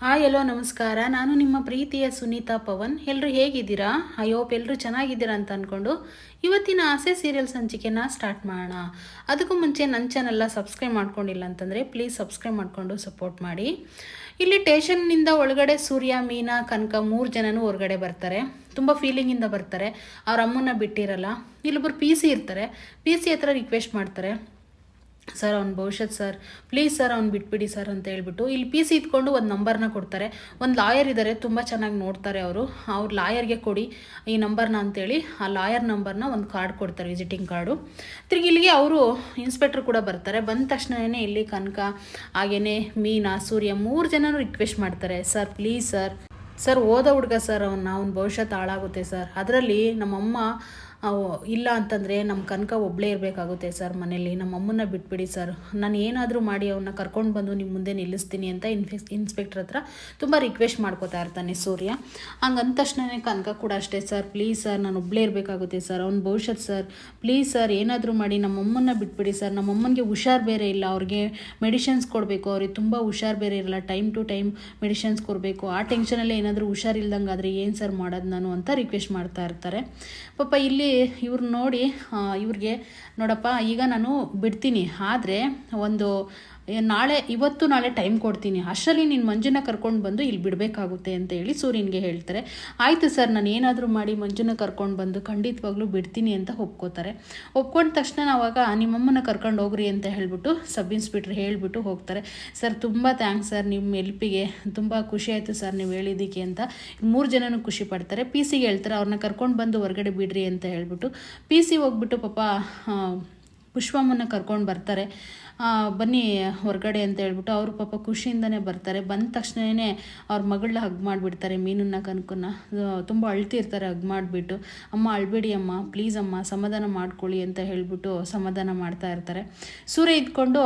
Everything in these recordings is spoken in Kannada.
ಹಾಯ್ ಎಲ್ಲೋ ನಮಸ್ಕಾರ. ನಾನು ನಿಮ್ಮ ಪ್ರೀತಿಯ ಸುನೀತಾ ಪವನ್. ಎಲ್ಲರೂ ಹೇಗಿದ್ದೀರಾ? ಐ ಹೋಪ್ ಎಲ್ಲರೂ ಚೆನ್ನಾಗಿದ್ದೀರಾ ಅಂತ ಅಂದ್ಕೊಂಡು ಇವತ್ತಿನ ಆಸೆ ಸೀರಿಯಲ್ ಸಂಚಿಕೆನ ಸ್ಟಾರ್ಟ್ ಮಾಡೋಣ. ಅದಕ್ಕೂ ಮುಂಚೆ ನನ್ನ ಚಾನೆಲ್ಲ ಸಬ್ಸ್ಕ್ರೈಬ್ ಮಾಡ್ಕೊಂಡಿಲ್ಲ ಅಂತಂದರೆ ಪ್ಲೀಸ್ ಸಬ್ಸ್ಕ್ರೈಬ್ ಮಾಡಿಕೊಂಡು ಸಪೋರ್ಟ್ ಮಾಡಿ. ಇಲ್ಲಿ ಟೇಷನ್ನಿಂದ ಒಳಗಡೆ ಸೂರ್ಯ, ಮೀನಾ, ಕನಕ ಮೂರು ಜನನೂ ಹೊರಗಡೆ ಬರ್ತಾರೆ. ತುಂಬ ಫೀಲಿಂಗಿಂದ ಬರ್ತಾರೆ. ಅವ್ರ ಅಮ್ಮನ್ನ ಬಿಟ್ಟಿರಲ್ಲ. ಇಲ್ಲೊಬ್ಬರು ಪಿ ಸಿ ಇರ್ತಾರೆ. ಪಿ ಸಿ ಹತ್ರ ರಿಕ್ವೆಸ್ಟ್ ಮಾಡ್ತಾರೆ. ಸರ್ ಅವ್ನ ಭವಿಷ್ಯತ್ ಸರ್ ಪ್ಲೀಸ್ ಸರ್ ಅವ್ನು ಬಿಟ್ಬಿಡಿ ಸರ್ ಅಂತ ಹೇಳ್ಬಿಟ್ಟು ಇಲ್ಲಿ ಪಿ ಸಿ ಇದ್ಕೊಂಡು ಒಂದು ನಂಬರ್ನ ಕೊಡ್ತಾರೆ. ಒಂದು ಲಾಯರ್ ಇದ್ದಾರೆ ತುಂಬ ಚೆನ್ನಾಗಿ ನೋಡ್ತಾರೆ ಅವರು. ಅವ್ರು ಲಾಯರ್ಗೆ ಕೊಡಿ ಈ ನಂಬರ್ನ ಅಂತೇಳಿ ಆ ಲಾಯರ್ ನಂಬರ್ನ ಒಂದು ಕಾರ್ಡ್ ಕೊಡ್ತಾರೆ ವಿಸಿಟಿಂಗ್ ಕಾರ್ಡು ತಿರ್ಗಿ ಇಲ್ಲಿಗೆ ಅವರು ಇನ್ಸ್ಪೆಕ್ಟ್ರ್ ಕೂಡ ಬರ್ತಾರೆ. ಬಂದ ತಕ್ಷಣವೇ ಇಲ್ಲಿ ಕನಕ, ಹಾಗೇನೆ ಮೀನಾ, ಸೂರ್ಯ ಮೂರು ಜನನು ರಿಕ್ವೆಸ್ಟ್ ಮಾಡ್ತಾರೆ. ಸರ್ ಪ್ಲೀಸ್ ಸರ್ ಸರ್ ಓದೋ ಹುಡುಗ ಸರ್ ಅವನ್ನ ಅವ್ನ ಭವಿಷ್ಯತ್ ಹಾಳಾಗುತ್ತೆ ಸರ್ ಅದರಲ್ಲಿ ನಮ್ಮಮ್ಮ ಇಲ್ಲ ಅಂತಂದರೆ ನಮ್ಮ ಕನಕ ಒಬ್ಬಳೇ ಇರಬೇಕಾಗುತ್ತೆ ಸರ್ ಮನೇಲಿ. ನಮ್ಮ ಅಮ್ಮನ್ನ ಬಿಟ್ಬಿಡಿ ಸರ್. ನಾನು ಏನಾದರೂ ಮಾಡಿ ಅವನ್ನ ಕರ್ಕೊಂಡು ಬಂದು ನಿಮ್ಮ ಮುಂದೆ ನಿಲ್ಲಿಸ್ತೀನಿ ಅಂತ ಇನ್ಫೆಕ್ಸ್ ಇನ್ಸ್ಪೆಕ್ಟ್ರ್ ಹತ್ರ ತುಂಬ ರಿಕ್ವೆಸ್ಟ್ ಮಾಡ್ಕೋತಾ ಇರ್ತಾನೆ ಸೂರ್ಯ. ಹಂಗಂದ ತಕ್ಷಣವೇ ಕನಕ ಕೂಡ ಅಷ್ಟೇ ಸರ್, ಪ್ಲೀಸ್ ಸರ್, ನಾನು ಒಬ್ಬಳೇ ಇರಬೇಕಾಗುತ್ತೆ ಸರ್. ಅವ್ನ ಭವಿಷ್ಯತ್ ಸರ್. ಪ್ಲೀಸ್ ಸರ್, ಏನಾದರೂ ಮಾಡಿ ನಮ್ಮ ಅಮ್ಮನ್ನ ಬಿಟ್ಬಿಡಿ ಸರ್. ನಮ್ಮ ಅಮ್ಮನಿಗೆ ಹುಷಾರು ಬೇರೆ ಇಲ್ಲ. ಅವ್ರಿಗೆ ಮೆಡಿಷನ್ಸ್ ಕೊಡಬೇಕು. ಅವ್ರಿಗೆ ತುಂಬ ಹುಷಾರು ಬೇರೆ ಇರಲ್ಲ. ಟೈಮ್ ಟು ಟೈಮ್ ಮೆಡಿಷನ್ಸ್ ಕೊಡಬೇಕು. ಆ ಟೆನ್ಷನಲ್ಲೇ ಏನಾದರೂ ಹುಷಾರಿಲ್ದಂಗೆ ಆದರೆ ಏನು ಸರ್ ಮಾಡೋದು ನಾನು? ಅಂತ ರಿಕ್ವೆಸ್ಟ್ ಮಾಡ್ತಾ ಇರ್ತಾರೆ. ಪಾಪ ಇಲ್ಲಿ ಇವ್ರು ನೋಡಿ ಇವ್ರಿಗೆ ನೋಡಪ್ಪ ಈಗ ನಾನು ಬಿಡ್ತೀನಿ. ಆದರೆ ಒಂದು ನಾಳೆ, ಇವತ್ತು ನಾಳೆ ಟೈಮ್ ಕೊಡ್ತೀನಿ. ಅಷ್ಟರಲ್ಲಿ ನೀನು ಮಂಜುನ ಕರ್ಕೊಂಡು ಬಂದು ಇಲ್ಲಿ ಬಿಡಬೇಕಾಗುತ್ತೆ ಅಂತ ಹೇಳಿ ಸೂರ್ಯನಿಗೆ ಹೇಳ್ತಾರೆ. ಆಯಿತು ಸರ್, ನಾನು ಏನಾದರೂ ಮಾಡಿ ಮಂಜುನ ಕರ್ಕೊಂಡು ಬಂದು ಖಂಡಿತವಾಗ್ಲೂ ಬಿಡ್ತೀನಿ ಅಂತ ಒಪ್ಕೋತಾರೆ. ಒಪ್ಕೊಂಡ ತಕ್ಷಣ ಅವಾಗ ನಿಮ್ಮಮ್ಮನ ಕರ್ಕೊಂಡು ಹೋಗ್ರಿ ಅಂತ ಹೇಳಿಬಿಟ್ಟು ಸಬ್ ಇನ್ಸ್ಪೆಕ್ಟ್ರ್ ಹೇಳಿಬಿಟ್ಟು ಹೋಗ್ತಾರೆ. ಸರ್, ತುಂಬ ಥ್ಯಾಂಕ್ಸ್ ಸರ್ ನಿಮ್ಮ ಎಲ್ಪಿಗೆ. ತುಂಬ ಖುಷಿ ಆಯಿತು ಸರ್ ನೀವು ಹೇಳಿದ್ದಕ್ಕೆ ಅಂತ ಮೂರು ಜನನೂ ಖುಷಿ ಪಡ್ತಾರೆ. ಪಿ ಸಿಗೆ ಹೇಳ್ತಾರೆ ಅವ್ರನ್ನ ಕರ್ಕೊಂಡು ಬಂದು ಹೊರಗಡೆ ಬಿಡ್ರಿ ಅಂತ ಹೇಳಿಬಿಟ್ಟು. ಪಿ ಸಿ ಹೋಗ್ಬಿಟ್ಟು ಪಾಪ ಪುಷ್ಪಮ್ಮನ ಕರ್ಕೊಂಡು ಬರ್ತಾರೆ. ಬನ್ನಿ ಹೊರಗಡೆ ಅಂತ ಹೇಳ್ಬಿಟ್ಟು ಅವರು ಪಾಪ ಖುಷಿಯಿಂದನೇ ಬರ್ತಾರೆ. ಬಂದ ತಕ್ಷಣವೇ ಅವ್ರ ಮಗಳನ್ನ ಹಗ್ ಮಾಡಿಬಿಡ್ತಾರೆ, ಮೀನನ್ನ, ಕನಕನ್ನ. ತುಂಬ ಅಳ್ತಿರ್ತಾರೆ ಹಗ್ ಮಾಡಿಬಿಟ್ಟು. ಅಮ್ಮ, ಅಳ್ಬೇಡಿ ಅಮ್ಮ ಪ್ಲೀಸ್ ಅಮ್ಮ, ಸಮಾಧಾನ ಮಾಡ್ಕೊಳ್ಳಿ ಅಂತ ಹೇಳಿಬಿಟ್ಟು ಸಮಾಧಾನ ಮಾಡ್ತಾ ಇರ್ತಾರೆ. ಸೂರ್ಯ ಇದ್ಕೊಂಡು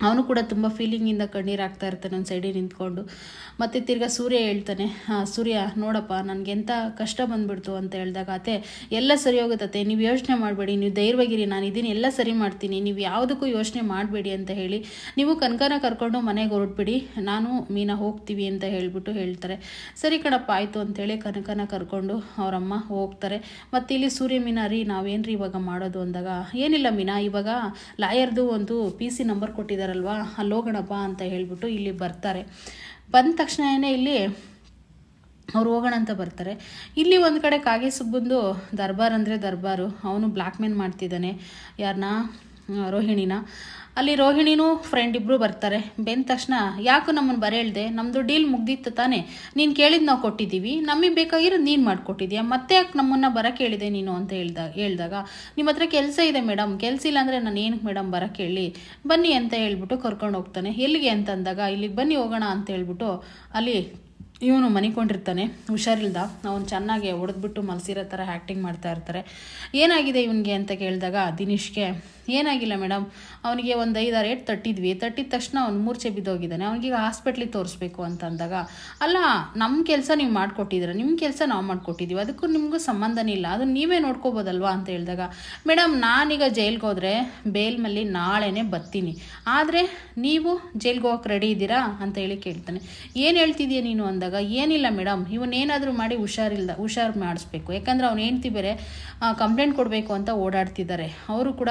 ಅವನು ಕೂಡ ತುಂಬ ಫೀಲಿಂಗಿಂದ ಕಣ್ಣೀರು ಆಗ್ತಾ ಇರ್ತಾನೆ ಒಂದು ಸೈಡಿಗೆ ನಿಂತ್ಕೊಂಡು. ಮತ್ತು ತಿರ್ಗಾ ಸೂರ್ಯ ಹೇಳ್ತಾನೆ "ಹಾಂ, ಸೂರ್ಯ ನೋಡಪ್ಪ ನನಗೆ ಎಂಥ ಕಷ್ಟ ಬಂದ್ಬಿಡ್ತು ಅಂತ ಹೇಳಿದಾಗ ಅತ್ತೆ ಎಲ್ಲ ಸರಿ ಹೋಗುತ್ತತ್ತೆ ನೀವು ಯೋಚನೆ ಮಾಡಬೇಡಿ ನೀವು ಧೈರ್ಯವಾಗಿರಿ ನಾನು ಇದೀನಿ ಎಲ್ಲ ಸರಿ ಮಾಡ್ತೀನಿ ನೀವು ಯಾವುದಕ್ಕೂ ಯೋಚನೆ ಮಾಡಬೇಡಿ ಅಂತ ಹೇಳಿ ನೀವು ಕನಕನ ಕರ್ಕೊಂಡು ಮನೆಗೆ ಹೊರಟ್ಬಿಡಿ ನಾನು ಮೀನಾ ಹೋಗ್ತೀವಿ ಅಂತ ಹೇಳಿಬಿಟ್ಟು ಹೇಳ್ತಾರೆ. ಸರಿ ಕಣಪ್ಪ ಆಯಿತು ಅಂತೇಳಿ ಕನಕನ ಕರ್ಕೊಂಡು ಅವರಮ್ಮ ಹೋಗ್ತಾರೆ. ಮತ್ತು ಇಲ್ಲಿ ಸೂರ್ಯ ಮೀನಾ ರೀ ನಾವೇನು ರೀ ಇವಾಗ ಮಾಡೋದು ಅಂದಾಗ ಏನಿಲ್ಲ ಮೀನಾ ಇವಾಗ ಲಾಯರ್ದು ಒಂದು ಪಿ ಸಿ ನಂಬರ್ ಕೊಟ್ಟಿದ್ದಾರಲ್ವಾ ಅಲ್ಲಿ ಹೋಗಣಪ್ಪ ಅಂತ ಹೇಳ್ಬಿಟ್ಟು ಇಲ್ಲಿ ಬರ್ತಾರೆ. ಬಂದ ಏನೇ ಇಲ್ಲಿ ಅವ್ರು ಹೋಗೋಣ ಅಂತ ಬರ್ತಾರೆ. ಇಲ್ಲಿ ಒಂದು ಕಡೆ ಕಾಗೆ ಸುಬ್ಬಂದು ದರ್ಬಾರ್ ಅಂದರೆ ದರ್ಬಾರು. ಅವನು ಬ್ಲ್ಯಾಕ್ ಮೇನ್ ಮಾಡ್ತಿದ್ದಾನೆ. ಯಾರನ್ನ ರೋಹಿಣಿನ? ಅಲ್ಲಿ ರೋಹಿಣಿನೂ ಫ್ರೆಂಡ್ ಇಬ್ಬರು ಬರ್ತಾರೆ. ಬೆಂದ ತಕ್ಷಣ, ಯಾಕೆ ನಮ್ಮನ್ನು ಬರೇಳ್ದೆ ನಮ್ಮದು ಡೀಲ್ ಮುಗ್ದಿತ್ತು ತಾನೇ? ನೀನು ಕೇಳಿದ್ದು ನಾವು ಕೊಟ್ಟಿದ್ದೀವಿ. ನಮಗೆ ಬೇಕಾಗಿರೋ ನೀನು ಮಾಡಿಕೊಟ್ಟಿದ್ಯಾ? ಮತ್ತೆ ಯಾಕೆ ನಮ್ಮನ್ನು ಬರ ಕೇಳಿದೆ ನೀನು? ಅಂತ ಹೇಳ್ದ, ಹೇಳಿದಾಗ ನಿಮ್ಮ ಹತ್ರ ಕೆಲಸ ಇದೆ ಮೇಡಮ್ ಕೆಲಸ ಇಲ್ಲ ಅಂದರೆ ನಾನು ಏನಕ್ಕೆ ಮೇಡಮ್ ಬರೋಕ್ಕೆ ಕೇಳಿ? ಬನ್ನಿ ಅಂತ ಹೇಳ್ಬಿಟ್ಟು ಕರ್ಕೊಂಡು ಹೋಗ್ತಾನೆ. ಎಲ್ಲಿಗೆ ಅಂತ ಅಂದಾಗ, ಇಲ್ಲಿಗೆ ಬನ್ನಿ ಹೋಗೋಣ ಅಂತ ಹೇಳ್ಬಿಟ್ಟು ಅಲ್ಲಿ ಇವನು ಮನಿಕೊಂಡಿರ್ತಾನೆ. ಹುಷಾರಿಲ್ದ. ಅವನು ಚೆನ್ನಾಗಿ ಹೊಡೆದ್ಬಿಟ್ಟು ಮಲಸಿರೋ ಥರ ಆ್ಯಕ್ಟಿಂಗ್ ಮಾಡ್ತಾ ಇರ್ತಾರೆ. ಏನಾಗಿದೆ ಇವನಿಗೆ? ಅಂತ ಕೇಳಿದಾಗ, ದಿನೇಶ್ಗೆ ಏನಾಗಿಲ್ಲ ಮೇಡಮ್. ಅವನಿಗೆ ಒಂದು ಐದಾರು ಏಟ್ ತಟ್ಟಿದ್ವಿ. ತಟ್ಟಿದ ತಕ್ಷಣ ಅವ್ನು ಮೂರ್ಛೆ ಬಿದ್ದೋಗಿದ್ದಾನೆ. ಅವನಿಗೆ ಹಾಸ್ಪಿಟ್ಲಿಗೆ ತೋರಿಸ್ಬೇಕು ಅಂತ ಅಂದಾಗ ಅಲ್ಲ ನಮ್ಮ ಕೆಲಸ ನೀವು ಮಾಡಿಕೊಟ್ಟಿದ್ದೀರ? ನಿಮ್ಮ ಕೆಲಸ ನಾವು ಮಾಡಿಕೊಟ್ಟಿದ್ದೀವಿ. ಅದಕ್ಕೂ ನಿಮಗೂ ಸಂಬಂಧನೇ ಇಲ್ಲ. ಅದು ನೀವೇ ನೋಡ್ಕೋಬೋದಲ್ವಾ? ಅಂತ ಹೇಳಿದಾಗ, ಮೇಡಮ್, ನಾನೀಗ ಜೈಲ್ಗೆ ಹೋದರೆ ಬೇಲ್ಮಲ್ಲಿ ಮೇಲೆ ನಾಳೆನೇ ಬರ್ತೀನಿ. ಆದರೆ ನೀವು ಜೈಲ್ಗೆ ಹೋಗಕ್ಕೆ ರೆಡಿ ಇದ್ದೀರಾ? ಅಂತ ಹೇಳಿ ಕೇಳ್ತಾನೆ. ಏನು ಹೇಳ್ತಿದ್ಯಾ ನೀನು? ಅಂದಾಗ, ಏನಿಲ್ಲ ಮೇಡಮ್. ಇವನೇನಾದರೂ ಮಾಡಿ ಹುಷಾರಿಲ್ಲ ಹುಷಾರು ಮಾಡಿಸ್ಬೇಕು. ಯಾಕಂದ್ರೆ ಅವ್ನು ಹೆಂಡ್ತಿ ಬೇರೆ ಕಂಪ್ಲೇಂಟ್ ಕೊಡಬೇಕು ಅಂತ ಓಡಾಡ್ತಿದ್ದಾರೆ. ಅವರು ಕೂಡ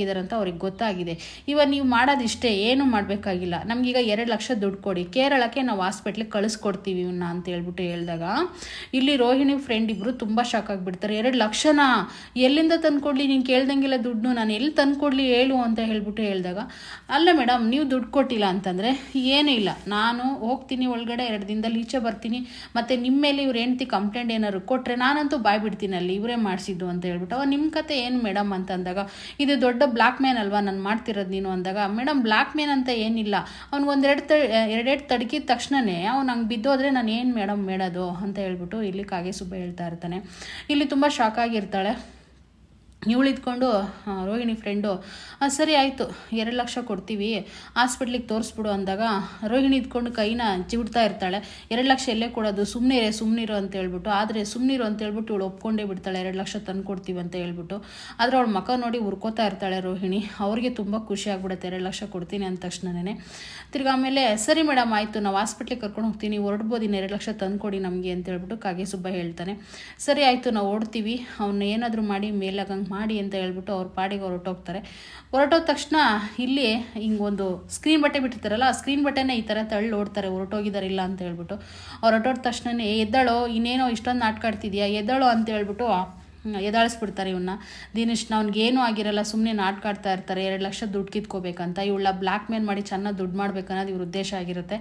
ಕಾಣೆಯಾಗಿದ್ದಾರೆ ಅಂತ ಅವ್ರಿಗೆ ಗೊತ್ತಾಗಿದೆ. ಇವಾಗ ನೀವು ಮಾಡೋದಿಷ್ಟೇ ಏನು ಮಾಡಬೇಕಾಗಿಲ್ಲ. ನಮಗೀಗ ಎರಡು ಲಕ್ಷ ದುಡ್ಡು ಕೊಡಿ. ಕೇರಳಕ್ಕೆ ನಾವು ಹಾಸ್ಪಿಟ್ಲಿಗೆ ಕಳಿಸ್ಕೊಡ್ತೀವಿ ಇವನ್ನ ಅಂತ ಹೇಳ್ಬಿಟ್ಟು ಹೇಳಿದಾಗ, ಇಲ್ಲಿ ರೋಹಿಣಿ ಫ್ರೆಂಡ್ ಇಬ್ಬರು ತುಂಬ ಶಾಕ್ ಆಗಿಬಿಡ್ತಾರೆ. ಎರಡು ಲಕ್ಷನಾ? ಎಲ್ಲಿಂದ ತಂದ್ಕೊಡ್ಲಿ? ನೀನು ಕೇಳ್ದಂಗೆಲ್ಲ ದುಡ್ಡು ನಾನು ಎಲ್ಲಿ ತಂದ್ಕೊಡ್ಲಿ? ಹೇಳು ಅಂತ ಹೇಳ್ಬಿಟ್ಟು ಹೇಳಿದಾಗ, ಅಲ್ಲ ಮೇಡಮ್ ನೀವು ದುಡ್ಡು ಕೊಟ್ಟಿಲ್ಲ ಅಂತಂದರೆ ಏನೂ ಇಲ್ಲ. ನಾನು ಹೋಗ್ತೀನಿ ಒಳಗಡೆ, ಎರಡು ದಿನದಲ್ಲಿ ಈಚೆ ಬರ್ತೀನಿ. ಮತ್ತು ನಿಮ್ಮ ಮೇಲೆ ಇವ್ರು ಹೆಂಡ್ತಿ ಕಂಪ್ಲೇಂಟ್ ಏನಾದ್ರು ಕೊಟ್ಟರೆ ನಾನಂತೂ ಬಾಯ್ ಬಿಡ್ತೀನಿ ಅಲ್ಲಿ. ಇವರೇ ಮಾಡಿಸಿದ್ದು ಅಂತ ಹೇಳ್ಬಿಟ್ಟು. ಅವ ನಿಮ್ಮ ಕತೆ ಏನು ಮೇಡಮ್ ಅಂತಂದಾಗ, ಇದು ದೊಡ್ಡ ಬ್ಲಾಕ್ ಮ್ಯಾನ್ ಅಲ್ವಾ ನಾನು ಮಾಡ್ತಿರೋದು ನೀನು ಅಂದಾಗ ಮೇಡಮ್ ಬ್ಲ್ಯಾಕ್ ಮ್ಯಾನ್ ಅಂತ ಏನಿಲ್ಲ. ಅವ್ನಿಗೊಂದೆರಡು ತ, ಎರಡೆರಡು ತಡಕಿದ ತಕ್ಷಣವೇ ಅವ್ನು ಹಂಗೆ ಬಿದ್ದೋದ್ರೆ ನಾನು ಏನು ಮೇಡಮ್ ಮೇಡೋದು? ಅಂತ ಹೇಳ್ಬಿಟ್ಟು ಇಲ್ಲಿ ಕಾಗೆ ಸುಬ್ಬ ಹೇಳ್ತಾ ಇರ್ತಾನೆ. ಇಲ್ಲಿ ತುಂಬ ಶಾಕ್ ಆಗಿರ್ತಾಳೆ. ಇವಳು ಇದ್ಕೊಂಡು ರೋಹಿಣಿ ಫ್ರೆಂಡು ಸರಿ ಆಯಿತು, ಎರಡು ಲಕ್ಷ ಕೊಡ್ತೀವಿ ಹಾಸ್ಪಿಟ್ಲಿಗೆ ತೋರಿಸ್ಬಿಡು ಅಂದಾಗ ರೋಹಿಣಿ ಇದ್ಕೊಂಡು ಕೈನ ಜಿಡ್ತಾ ಇರ್ತಾಳೆ. ಎರಡು ಲಕ್ಷ ಎಲ್ಲೇ ಕೊಡೋದು ಸುಮ್ಮನೆ ಸುಮ್ಮನಿರು ಅಂತ ಹೇಳ್ಬಿಟ್ಟು, ಆದರೆ ಸುಮ್ಮನಿರು ಅಂತ ಹೇಳ್ಬಿಟ್ಟು ಇವಳು ಒಪ್ಕೊಂಡೇ ಬಿಡ್ತಾಳೆ, ಎರಡು ಲಕ್ಷ ತಂದು ಕೊಡ್ತೀವಿ ಅಂತ ಹೇಳ್ಬಿಟ್ಟು. ಆದರೆ ಅವಳ ಮಕ ನೋಡಿ ಉರ್ಕೋತಾ ಇರ್ತಾಳೆ ರೋಹಿಣಿ, ಅವ್ರಿಗೆ ತುಂಬ ಖುಷಿ ಆಗ್ಬಿಡುತ್ತೆ, ಎರಡು ಲಕ್ಷ ಕೊಡ್ತೀನಿ ಅಂದ ತಕ್ಷಣನೇ. ತಿರ್ಗಿ ಆಮೇಲೆ, ಸರಿ ಮೇಡಮ್ ಆಯಿತು, ನಾವು ಹಾಸ್ಪಿಟ್ಲಿಗೆ ಕರ್ಕೊಂಡು ಹೋಗ್ತೀನಿ, ಹೊರಡ್ಬೋದು ಎರಡು ಲಕ್ಷ ತಂದು ಕೊಡಿ ನಮಗೆ ಅಂತ ಹೇಳ್ಬಿಟ್ಟು ಕಾಗೆ ಸುಬ್ಬ ಹೇಳ್ತಾನೆ. ಸರಿ, ಆಯಿತು, ನಾವು ಓಡ್ತೀವಿ ಅವನ್ನ ಏನಾದರೂ ಮಾಡಿ ಮೇಲಾಗಂಗೆ ಮಾಡಿ ಅಂತ ಹೇಳ್ಬಿಟ್ಟು ಅವ್ರ ಪಾಡಿಗೆ ಹೊರಟೋಗ್ತಾರೆ. ಹೊರಟೋದ ತಕ್ಷಣ ಇಲ್ಲಿ ಹಿಂಗೊಂದು ಸ್ಕ್ರೀನ್ ಬಟ್ಟೆ ಬಿಟ್ಟಿರ್ತಾರಲ್ಲ, ಆ ಸ್ಕ್ರೀನ್ ಬಟ್ಟೆನೇ ಈ ಥರ ತಳ್ಳಿ ಓಡ್ತಾರೆ ಇಲ್ಲ ಅಂತ ಹೇಳ್ಬಿಟ್ಟು. ಅವ್ರು ಹೊರಟೋದ ತಕ್ಷಣನೇ ಎದ್ದಾಳೋ, ಇನ್ನೇನೋ ಇಷ್ಟೊಂದು ನಾಟಕ ಆಡ್ತಿದ್ಯಾ, ಎದ್ದಾಳೋ ಅಂತ ಹೇಳ್ಬಿಟ್ಟು ಎದಾಳಿಸ್ಬಿಡ್ತಾರೆ ಇವನ್ನ ದಿನೇಶ್ ಅವ್ನಿಗೇನೂ ಆಗಿರಲ್ಲ ಸುಮ್ಮನೆ ನಾಟ್ಕಾಡ್ತಾ ಇರ್ತಾರೆ, ಎರಡು ಲಕ್ಷ ದುಡ್ಡು ಕಿತ್ಕೋಬೇಕಂತ. ಇವಳ ಬ್ಲ್ಯಾಕ್ ಮೇಲ್ ಮಾಡಿ ಚೆನ್ನಾಗಿ ದುಡ್ಡು ಮಾಡ್ಬೇಕನ್ನೋದು ಇವ್ರ ಉದ್ದೇಶ ಆಗಿರುತ್ತೆ.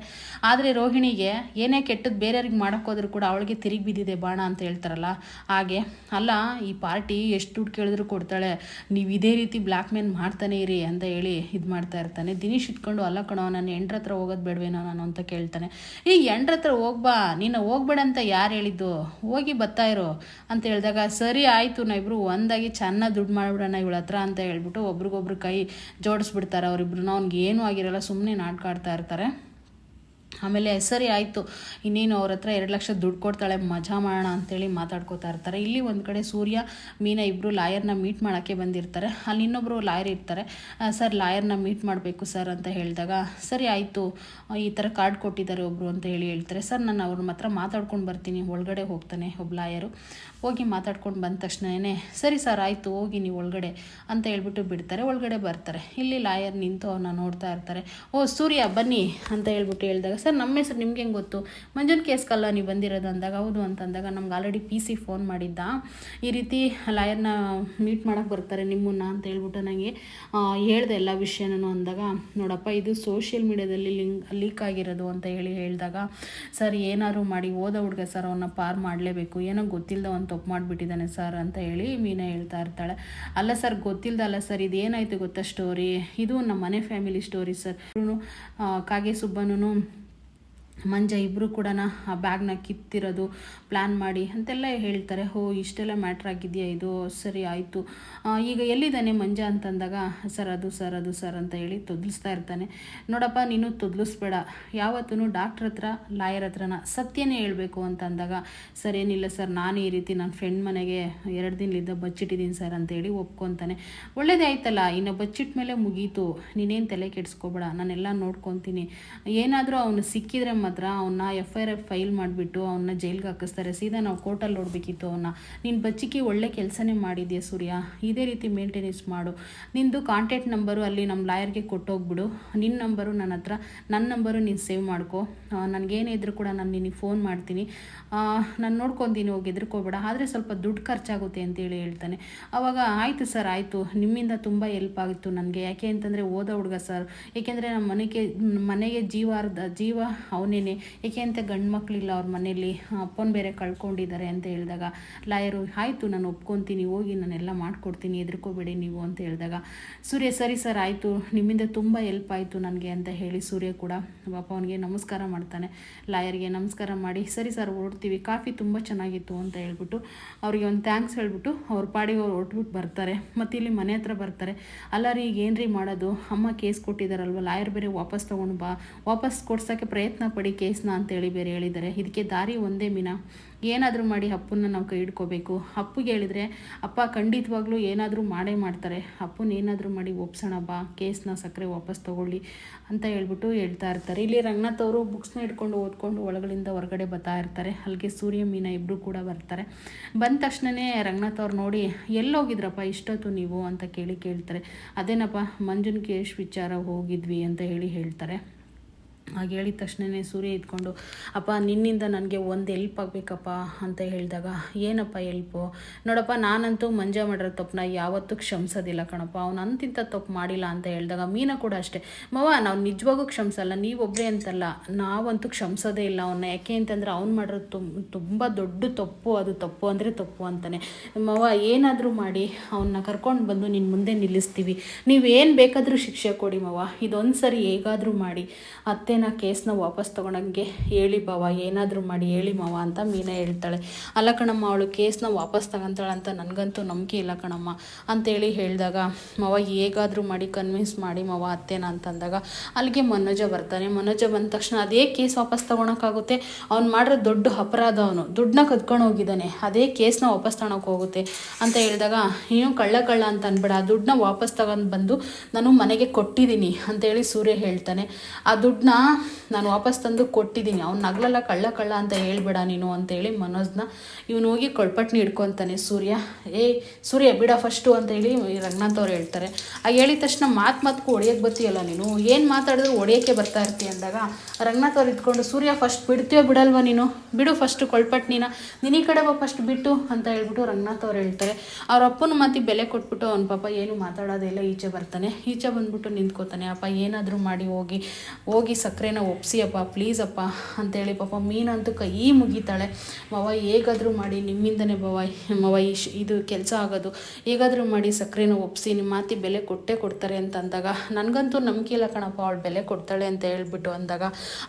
ಆದರೆ ರೋಹಿಣಿಗೆ ಏನೇ ಕೆಟ್ಟದ್ದು ಬೇರೆಯವ್ರಿಗೆ ಮಾಡೋಕ್ಕೋದ್ರೂ ಕೂಡ ಅವಳಿಗೆ ತಿರುಗಿ ಬಿದ್ದಿದೆ ಬಾಣ ಅಂತ ಹೇಳ್ತಾರಲ್ಲ. ಹಾಗೆ, ಅಲ್ಲ, ಈ ಪಾರ್ಟಿ ಎಷ್ಟು ದುಡ್ಡು ಕೇಳಿದ್ರು ಕೊಡ್ತಾಳೆ, ನೀವು ಇದೇ ರೀತಿ ಬ್ಲ್ಯಾಕ್ ಮೇಲ್ ಮಾಡ್ತಾನೆ ಇರಿ ಅಂತ ಹೇಳಿ ಇದು ಮಾಡ್ತಾ ಇರ್ತಾನೆ. ದಿನೇಶ್ ಇಟ್ಕೊಂಡು ಅಲ್ಲ ಕಣೋ, ನಾನು ಎಂಡ್ರ ಹತ್ರ ಹೋಗೋದು ಬೇಡವೇನೋ ನಾನು ಅಂತ ಕೇಳ್ತಾನೆ. ಈ ಎಂಡ್ರ ಹತ್ರ ಹೋಗ್ಬಾ, ನೀನು ಹೋಗ್ಬೇಡ ಅಂತ ಯಾರು ಹೇಳಿದ್ದು? ಹೋಗಿ ಬರ್ತಾ ಇರೋ ಅಂತ ಹೇಳಿದಾಗ, ಸರಿ ಆಯಿತು, ನಾ ಇಬ್ಬರು ಒಂದಾಗಿ ಚೆನ್ನಾಗಿ ದುಡ್ಡು ಮಾಡಿಬಿಡೋಣ ಇವಳ ಹತ್ರ ಅಂತ ಹೇಳ್ಬಿಟ್ಟು ಒಬ್ರಿಗೊಬ್ರು ಕೈ ಜೋಡಿಸ್ಬಿಡ್ತಾರೆ ಅವರಿಬ್ರು ಅವ್ನಿಗೆ ಏನೂ ಆಗಿರಲ್ಲ ಸುಮ್ಮನೆ ನಾಟಕ ಇರ್ತಾರೆ. ಆಮೇಲೆ ಸರಿ ಆಯಿತು, ಇನ್ನೇನು ಅವ್ರ ಹತ್ರ ಎರಡು ಲಕ್ಷ ದುಡ್ಡು ಕೊಡ್ತಾಳೆ, ಮಜಾ ಮಾಡೋಣ ಅಂತೇಳಿ ಮಾತಾಡ್ಕೋತಾ ಇರ್ತಾರೆ. ಇಲ್ಲಿ ಒಂದು ಕಡೆ ಸೂರ್ಯ, ಮೀನಾ ಇಬ್ಬರು ಲಾಯರ್ನ ಮೀಟ್ ಮಾಡೋಕ್ಕೆ ಬಂದಿರ್ತಾರೆ. ಅಲ್ಲಿ ಇನ್ನೊಬ್ಬರು ಲಾಯರ್ ಇರ್ತಾರೆ. ಸರ್, ಲಾಯರ್ನ ಮೀಟ್ ಮಾಡಬೇಕು ಸರ್ ಅಂತ ಹೇಳಿದಾಗ, ಸರಿ ಆಯಿತು, ಈ ಥರ ಕಾರ್ಡ್ ಕೊಟ್ಟಿದ್ದಾರೆ ಒಬ್ಬರು ಅಂತ ಹೇಳಿ ಹೇಳ್ತಾರೆ. ಸರ್, ನಾನು ಅವ್ರ ಹತ್ರ ಮಾತಾಡ್ಕೊಂಡು ಬರ್ತೀನಿ, ಒಳಗಡೆ ಹೋಗ್ತಾನೆ ಒಬ್ಬ ಲಾಯರು. ಹೋಗಿ ಮಾತಾಡ್ಕೊಂಡು ಬಂದ ತಕ್ಷಣವೇ ಸರಿ ಸರ್, ಆಯಿತು, ಹೋಗಿ ನೀವು ಒಳಗಡೆ, ಅಂತ ಹೇಳ್ಬಿಟ್ಟು ಬಿಡ್ತಾರೆ. ಒಳಗಡೆ ಬರ್ತಾರೆ. ಇಲ್ಲಿ ಲಾಯರ್ ನಿಂತು ಅವ್ರನ್ನ ನೋಡ್ತಾ ಇರ್ತಾರೆ. ಓ, ಸೂರ್ಯ, ಬನ್ನಿ, ಅಂತ ಹೇಳ್ಬಿಟ್ಟು ಹೇಳಿದಾಗ, ಸರ್, ನಮ್ಮ ಹೆಸರು ನಿಮ್ಗೆ ಹೆಂಗೆ ಗೊತ್ತು? ಮಂಜುನ್ ಕೇಸ್ಗಲ್ಲ ನೀವು ಬಂದಿರೋದು ಅಂದಾಗ, ಹೌದು ಅಂತಂದಾಗ ನಮ್ಗೆ ಆಲ್ರೆಡಿ ಪಿ ಸಿ ಫೋನ್ ಮಾಡಿದ್ದ. ಈ ರೀತಿ ಲಾಯರ್ನ ಮೀಟ್ ಮಾಡೋಕ್ಕೆ ಬರ್ತಾರೆ ನಿಮ್ಮನ್ನ, ಅಂತ ಹೇಳ್ಬಿಟ್ಟು ನನಗೆ ಹೇಳಿದೆ ಎಲ್ಲ ವಿಷಯನೂ ಅಂದಾಗ, ನೋಡಪ್ಪ, ಇದು ಸೋಷಿಯಲ್ ಮೀಡಿಯಾದಲ್ಲಿ ಲಿಂಕ್ ಲೀಕ್ ಆಗಿರೋದು, ಅಂತ ಹೇಳಿ ಹೇಳಿದಾಗ, ಸರ್, ಏನಾದ್ರು ಮಾಡಿ, ಓದ ಹುಡುಗ ಸರ್ ಅವನ್ನ ಪಾರ್ ಮಾಡಲೇಬೇಕು. ಏನೋ ಗೊತ್ತಿಲ್ಲದ ಒಂದು ತಪ್ಪು ಮಾಡಿಬಿಟ್ಟಿದ್ದಾನೆ ಸರ್ ಅಂತ ಹೇಳಿ ಮೀನಾ ಹೇಳ್ತಾ ಇರ್ತಾಳೆ. ಅಲ್ಲ ಸರ್ ಗೊತ್ತಿಲ್ಲದಲ್ಲ ಸರ್, ಇದೇನಾಯಿತು ಗೊತ್ತಾ ಸ್ಟೋರಿ ಇದು ನಮ್ಮ ಮನೆ ಫ್ಯಾಮಿಲಿ ಸ್ಟೋರಿ ಸರ್. ಕಾಗೆ ಸುಬ್ಬನೂ ಮಂಜ ಇಬ್ಬರು ಕೂಡ ಆ ಬ್ಯಾಗ್ನ ಕಿತ್ತಿರೋದು ಪ್ಲ್ಯಾನ್ ಮಾಡಿ ಅಂತೆಲ್ಲ ಹೇಳ್ತಾರೆ. ಹೋ, ಇಷ್ಟೆಲ್ಲ ಮ್ಯಾಟ್ರ್ ಆಗಿದೆಯಾ ಇದು? ಸರಿ, ಆಯಿತು. ಈಗ ಎಲ್ಲಿದ್ದಾನೆ ಮಂಜ ಅಂತಂದಾಗ, ಸರ್, ಅದು ಸರ್ ಅದು ಸರ್ ಅಂತ ಹೇಳಿ ತೊದಲಿಸ್ತಾ ಇರ್ತಾನೆ. ನೋಡಪ್ಪ, ನೀನು ತೊದಲಿಸ್ಬೇಡ. ಯಾವತ್ತೂ ಡಾಕ್ಟ್ರ್ ಹತ್ರ ಲಾಯರ್ ಹತ್ರನ ಸತ್ಯನೇ ಹೇಳಬೇಕು ಅಂತ ಅಂದಾಗ ಸರ್, ಏನಿಲ್ಲ ಸರ್, ನಾನು ಈ ರೀತಿ ನನ್ನ ಫ್ರೆಂಡ್ ಮನೆಗೆ ಎರಡು ದಿನಲಿದ್ದ ಬಚ್ಚಿಟ್ಟಿದ್ದೀನಿ ಸರ್ ಅಂತೇಳಿ ಒಪ್ಕೊತಾನೆ. ಒಳ್ಳೇದೇ ಆಯ್ತಲ್ಲ, ಇನ್ನು ಬಚ್ಚಿಟ್ಟ ಮೇಲೆ ಮುಗೀತು. ನೀನೇನು ತಲೆ ಕೆಡಿಸ್ಕೋಬೇಡ. ನಾನೆಲ್ಲ ನೋಡ್ಕೊತೀನಿ. ಏನಾದರೂ ಅವನು ಸಿಕ್ಕಿದ್ರೆ ಮಾತ್ರ ಅವನ್ನ ಎಫ್ ಐ ಆರ್ ಫೈಲ್ ಮಾಡಿಬಿಟ್ಟು ಅವನ್ನ ಜೈಲ್ಗೆ ಹಾಕಿಸ್ತಾರೆ. ಸೀದಾ ನಾವು ಕೋರ್ಟಲ್ಲಿ ನೋಡಬೇಕಿತ್ತು ಅವನ್ನ ನೀನು ಬಚ್ಚಿಕೆ ಒಳ್ಳೆ ಕೆಲಸನೇ ಮಾಡಿದ್ಯಾ ಸೂರ್ಯ? ಇದೇ ರೀತಿ ಮೇಂಟೆನೆನ್ಸ್ ಮಾಡು. ನಿಂದು ಕಾಂಟ್ಯಾಕ್ಟ್ ನಂಬರು ಅಲ್ಲಿ ನಮ್ಮ ಲಾಯರ್ಗೆ ಕೊಟ್ಟೋಗ್ಬಿಡು. ನಿನ್ನ ನಂಬರು ನನ್ನ ಹತ್ರ. ನನ್ನ ನಂಬರು ನೀನು ಸೇವ್ ಮಾಡ್ಕೊ. ನನಗೇನೇ ಇದ್ರೂ ಕೂಡ ನಾನು ನಿನಗೆ ಫೋನ್ ಮಾಡ್ತೀನಿ. ನಾನು ನೋಡ್ಕೊತೀನಿ, ಹೋಗಿ ಎದ್ರಕೋಬೇಡ ಆದರೆ ಸ್ವಲ್ಪ ದುಡ್ಡು ಖರ್ಚಾಗುತ್ತೆ ಅಂತೇಳಿ ಹೇಳ್ತಾನೆ. ಅವಾಗ ಆಯಿತು ಸರ್, ಆಯಿತು. ನಿಮ್ಮಿಂದ ತುಂಬ ಹೆಲ್ಪ್ ಆಗಿತ್ತು ನನಗೆ. ಯಾಕೆ ಅಂತಂದರೆ ಓದೋ ಹುಡುಗ ಸರ್. ಏಕೆಂದರೆ ನಮ್ಮ ಮನೆಗೆ ಮನೆಗೆ ಜೀವಾರ್ಧ, ಜೀವ ಅವನೇನೆ ಏಕೆ ಅಂತ ಗಂಡು ಮಕ್ಕಳಿಲ್ಲ ಅವ್ರ ಮನೇಲಿ ಅಪ್ಪನ ಬೇರೆ ಕಳ್ಕೊಂಡಿದ್ದಾರೆ ಅಂತ ಹೇಳಿದಾಗ, ಲಾಯರು, ಆಯಿತು, ನಾನು ಒಪ್ಕೊತೀನಿ, ಹೋಗಿ, ನಾನೆಲ್ಲ ಮಾಡ್ಕೊಡ್ತೀನಿ ಎದ್ರಕೋಬೇಡಿ ನೀವು ಅಂತ ಹೇಳಿದಾಗ, ಸೂರ್ಯ, ಸರಿ ಸರ್, ಆಯಿತು, ನಿಮ್ಮಿಂದ ತುಂಬ ಹೆಲ್ಪ್ ಆಯಿತು ನನಗೆ ಅಂತ ಹೇಳಿ ಸೂರ್ಯ ಕೂಡ ಪಾಪ ಅವನಿಗೆ ನಮಸ್ಕಾರ ಮಾಡ್ತಾನೆ. ಲಾಯರ್ಗೆ ನಮಸ್ಕಾರ ಮಾಡಿ, ಸರಿ ಸರ್, ಹೊರಡ್ತೀವಿ, ಕಾಫಿ ತುಂಬ ಚೆನ್ನಾಗಿತ್ತು ಅಂತ ಹೇಳ್ಬಿಟ್ಟು ಅವ್ರಿಗೆ ಒಂದು ಥ್ಯಾಂಕ್ಸ್ ಹೇಳ್ಬಿಟ್ಟು ಅವ್ರ ಪಾಡಿಗೆ ಅವ್ರು ಹೊರಟ್ಬಿಟ್ಟು ಬರ್ತಾರೆ. ಮತ್ತು ಇಲ್ಲಿ ಮನೆ ಹತ್ರ ಬರ್ತಾರೆ. ಅಲ್ಲ ರೀ ಈಗ ಏನು ರೀ ಮಾಡೋದು? ಅಮ್ಮ ಕೇಸ್ ಕೊಟ್ಟಿದ್ದಾರಲ್ವ ಲಾಯರ್ ಬೇರೆ ವಾಪಸ್ ತೊಗೊಂಡು ಬಾ, ವಾಪಸ್ ಕೊಡ್ಸೋಕ್ಕೆ ಪ್ರಯತ್ನ ಪಡಿ ಕೇಸ್ನ ಅಂತೇಳಿ ಬೇರೆ ಹೇಳಿದ್ದಾರೆ. ಇದಕ್ಕೆ ದಾರಿ ಒಂದೇ ಮೀನಾ. ಏನಾದರೂ ಮಾಡಿ ಅಪ್ಪನ್ನ ನಾವು ಕೈ ಹಿಡ್ಕೋಬೇಕು. ಅಪ್ಪಗೆ ಹೇಳಿದರೆ, ಅಪ್ಪ, ಖಂಡಿತವಾಗ್ಲೂ ಏನಾದರೂ ಮಾಡೇ ಮಾಡ್ತಾರೆ. ಅಪ್ಪನ ಏನಾದರೂ ಮಾಡಿ ಒಪ್ಸೋಣ ಬಾ. ಕೇಸ್ನ ಸಕ್ಕರೆ ವಾಪಸ್ ತೊಗೊಳ್ಳಿ ಅಂತ ಹೇಳ್ಬಿಟ್ಟು ಹೇಳ್ತಾ ಇರ್ತಾರೆ. ಇಲ್ಲಿ ರಂಗನಾಥ್ ಅವರು ಬುಕ್ಸ್ನ ಹಿಡ್ಕೊಂಡು ಓದ್ಕೊಂಡು ಒಳಗಳಿಂದ ಹೊರಗಡೆ ಬರ್ತಾ ಇರ್ತಾರೆ. ಅಲ್ಲಿಗೆ ಸೂರ್ಯ, ಮೀನಾ ಇಬ್ಬರು ಕೂಡ ಬರ್ತಾರೆ. ಬಂದ ತಕ್ಷಣವೇ ರಂಗನಾಥ್ ಅವ್ರು ನೋಡಿ, ಎಲ್ಲೋಗಿದ್ರಪ್ಪ ಇಷ್ಟೊತ್ತು ನೀವು? ಅಂತ ಕೇಳಿ ಕೇಳ್ತಾರೆ. ಅದೇನಪ್ಪ ಮಂಜುನ್ ಕೇಶ್ ವಿಚಾರ ಹೋಗಿದ್ವಿ ಅಂತ ಹೇಳಿ ಹೇಳ್ತಾರೆ. ಹಾಗೆ ಹೇಳಿದ ತಕ್ಷಣವೇ ಸೂರ್ಯ ಇದ್ಕೊಂಡು ಅಪ್ಪ, ನಿನ್ನಿಂದ ನನಗೆ ಒಂದು ಎಲ್ಪ್ ಆಗಬೇಕಪ್ಪ, ಅಂತ ಹೇಳಿದಾಗ, ಏನಪ್ಪ ಎಲ್ಪು ನೋಡಪ್ಪ, ನಾನಂತೂ ಮಂಜ ಮಾಡಿರೋ ತಪ್ಪನ್ನ ಯಾವತ್ತೂ ಕ್ಷಮಿಸೋದಿಲ್ಲ ಕಣಪ್ಪ. ಅವ್ನು ಅಂತಿಂತ ತಪ್ಪು ಮಾಡಿಲ್ಲ ಅಂತ ಹೇಳಿದಾಗ, ಮೀನ ಕೂಡ ಅಷ್ಟೇ, ಮವ, ನಾವು ನಿಜವಾಗೂ ಕ್ಷಮಿಸಲ್ಲ ನೀವೊಬ್ಬರೇ ಅಂತಲ್ಲ. ನಾವಂತೂ ಕ್ಷಮಿಸೋದೇ ಇಲ್ಲ ಅವನ್ನ ಯಾಕೆ ಅಂತಂದರೆ ಅವ್ನು ಮಾಡಿರೋ ತುಂಬ ತುಂಬ ದೊಡ್ಡ ತಪ್ಪು, ಅದು ತಪ್ಪು ಅಂದರೆ ತಪ್ಪು ಅಂತಾನೆ. ಮವ, ಏನಾದರೂ ಮಾಡಿ ಅವನ್ನ ಕರ್ಕೊಂಡು ಬಂದು ನಿನ್ನ ಮುಂದೆ ನಿಲ್ಲಿಸ್ತೀವಿ. ನೀವೇನು ಬೇಕಾದರೂ ಶಿಕ್ಷೆ ಕೊಡಿ ಮವ. ಇದೊಂದು ಸರಿ ಹೇಗಾದರೂ ಮಾಡಿ. ಅತ್ತೆ ಸಕ್ರೆನ ಕೇಸ್ನ ವಾಪಸ್ ತೊಗೊಳಂಗೆ ಹೇಳಿ ಬಾವ, ಏನಾದರೂ ಮಾಡಿ ಹೇಳಿ ಮಾವ ಅಂತ ಮೀನಾ ಹೇಳ್ತಾಳೆ. ಅಲ್ಲ ಕಣಮ್ಮ, ಅವಳು ಕೇಸ್ನ ವಾಪಸ್ ತಗೊಂತಾಳೆ ಅಂತ ನನಗಂತೂ ನಂಬಿಕೆ ಇಲ್ಲ ಕಣಮ್ಮ ಅಂತೇಳಿ ಹೇಳಿದಾಗ, ಮಾವ ಹೇಗಾದರೂ ಮಾಡಿ ಕನ್ವಿನ್ಸ್ ಮಾಡಿ ಮಾವ ಅತ್ತೇನ ಅಂತಂದಾಗ, ಅಲ್ಲಿಗೆ ಮನೋಜ ಬರ್ತಾನೆ. ಮನೋಜ ಬಂದ ತಕ್ಷಣ ಅದೇ ಕೇಸ್ ವಾಪಸ್ ತೊಗೊಳಕ್ಕಾಗುತ್ತೆ. ಅವ್ನು ಮಾಡಿರೋ ದೊಡ್ಡ ಅಪರಾಧ ಅವನು. ದುಡ್ಡನ್ನ ಕದ್ಕೊಂಡು ಹೋಗಿದ್ದಾನೆ. ಅದೇ ಕೇಸ್ನ ವಾಪಸ್ ತಗೊಳಕ್ಕೆ ಹೋಗುತ್ತೆ ಅಂತ ಹೇಳಿದಾಗ ನೀನು ಕಳ್ಳ ಕಳ್ಳ ಅಂತ ಅನ್ಬೇಡ. ಆ ದುಡ್ಡನ್ನ ವಾಪಸ್ ತಗೊಂಡು ಬಂದು ನಾನು ಮನೆಗೆ ಕೊಟ್ಟಿದ್ದೀನಿ ಅಂತೇಳಿ ಸೂರ್ಯ ಹೇಳ್ತಾನೆ. ಆ ದುಡ್ಡನ್ನ ನಾನು ವಾಪಸ್ ತಂದು ಕೊಟ್ಟಿದ್ದೀನಿ. ಅವ್ನು ನಗ್ಲಲ್ಲ, ಕಳ್ಳ ಕಳ್ಳ ಅಂತ ಹೇಳ್ಬೇಡ ನೀನು ಅಂತೇಳಿ ಮನೋಜ್ನ ಇವನು ಹೋಗಿ ಕೊಳ್ಪಟ್ನಿ ಹಿಡ್ಕೊತಾನೆ. ಸೂರ್ಯ ಏಯ್ ಸೂರ್ಯ ಬಿಡ ಫಸ್ಟು ಅಂತೇಳಿ ರಂಗನಾಥ್ ಅವ್ರು ಹೇಳ್ತಾರೆ. ಆ ಹೇಳಿದ ತಕ್ಷಣ ಮಾತು ಮಾತ್ಗೂ ಹೊಡಿಯೋಕ್ಕೆ ಬರ್ತೀಯಲ್ಲ ನೀನು? ಏನು ಮಾತಾಡಿದ್ರು ಹೊಡಿಯೋಕ್ಕೆ ಬರ್ತಾ ಇರ್ತೀಯ ಅಂದಾಗ ರಂಗನಾಥ್ ಅವ್ರು ಇದ್ಕೊಂಡು, ಸೂರ್ಯ ಫಸ್ಟ್ ಬಿಡ್ತೀಯೋ ಬಿಡಲ್ವಾ ನೀನು? ಬಿಡು ಫಸ್ಟ್ ಕೊಳ್ಪಟ್ನಿನ. ನಿನ್ನ ಕಡೆ ಫಸ್ಟ್ ಬಿಟ್ಟು ಅಂತ ಹೇಳ್ಬಿಟ್ಟು ರಂಗನಾಥ್ ಅವ್ರು ಹೇಳ್ತಾರೆ. ಅವ್ರ ಅಪ್ಪನ ಮಾತಿಗೆ ಬೆಲೆ ಕೊಟ್ಬಿಟ್ಟು ಅವ್ನ ಪಾಪ ಏನು ಮಾತಾಡೋದಿಲ್ಲ ಈಚೆ ಬರ್ತಾನೆ. ಈಚೆ ಬಂದ್ಬಿಟ್ಟು ನಿಂತ್ಕೋತಾನೆ. ಅಪ್ಪ ಏನಾದರೂ ಮಾಡಿ ಹೋಗಿ ಹೋಗಿ ಸಕ್ಕರೆನ ಒಪ್ಸಿ ಅಪ್ಪ ಅಂತೇಳಿ ಪಾಪ ಮೀನಂತೂ ಕೈ ಮುಗಿತಾಳೆ. ಮವ, ಹೇಗಾದರೂ ಮಾಡಿ, ನಿಮ್ಮಿಂದನೇ ಬವ ಮವ ಇಶ್ ಇದು ಕೆಲಸ ಆಗೋದು. ಹೇಗಾದರೂ ಮಾಡಿ ಸಕ್ಕರೆನ ಒಪ್ಸಿ, ನಿಮ್ಮ ಮಾತಿ ಬೆಲೆ ಕೊಟ್ಟೇ ಕೊಡ್ತಾರೆ ಅಂತ ಅಂದಾಗ ನನಗಂತೂ ನಂಬಿಕೆ ಇಲ್ಲ ಕಣಪ್ಪ, ಅವಳು ಬೆಲೆ ಕೊಡ್ತಾಳೆ ಅಂತ ಹೇಳ್ಬಿಟ್ಟು ಅಂದಾಗ,